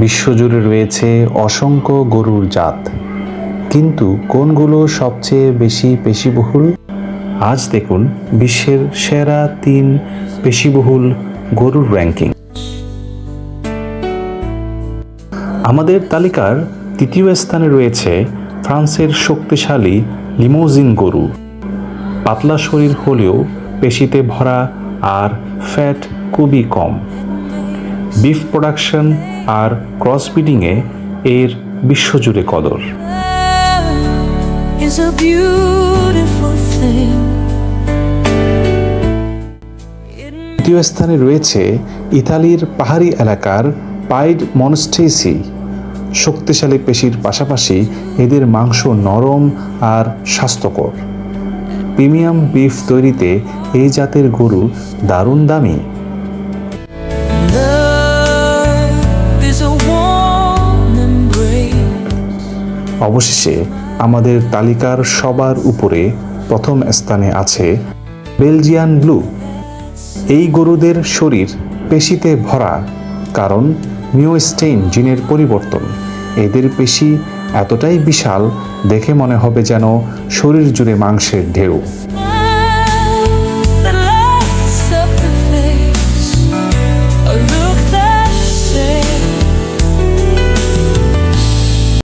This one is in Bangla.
বিশ্বজুড়ে রয়েছে অসংখ্য গরুর জাত। কিন্তু কোনগুলো সবচেয়ে বেশি পেশিবহুল? আজ দেখুন বিশ্বের সেরা তিন পেশিবহুল গরুর র্যাঙ্কিং আমাদের তালিকার তৃতীয় স্থানে রয়েছে ফ্রান্সের শক্তিশালী লিমোজিন গরু। পাতলা শরীর হলেও পেশিতে ভরা আর ফ্যাট খুবই কম। বিফ প্রোডাকশন আর ক্রসবিডিংয়ে এর বিশ্বজুড়ে কদর. তৃতীয় স্থানে রয়েছে ইতালির পাহাড়ি এলাকার পাইড মনস্টেসি। শক্তিশালী পেশির পাশাপাশি এদের মাংস নরম আর স্বাস্থ্যকর। প্রিমিয়াম বিফ তৈরিতে এই জাতের গরু দারুণ দামি। অবশেষে আমাদের তালিকার সবার উপরে প্রথম স্থানে আছে বেলজিয়ান ব্লু। এই গরুদের শরীর পেশিতে ভরা, কারণ মিওস্টেইন জিনের পরিবর্তন। এদের পেশি এতটাই বিশাল, দেখে মনে হবে যেন শরীর জুড়ে মাংসের ঢেউ।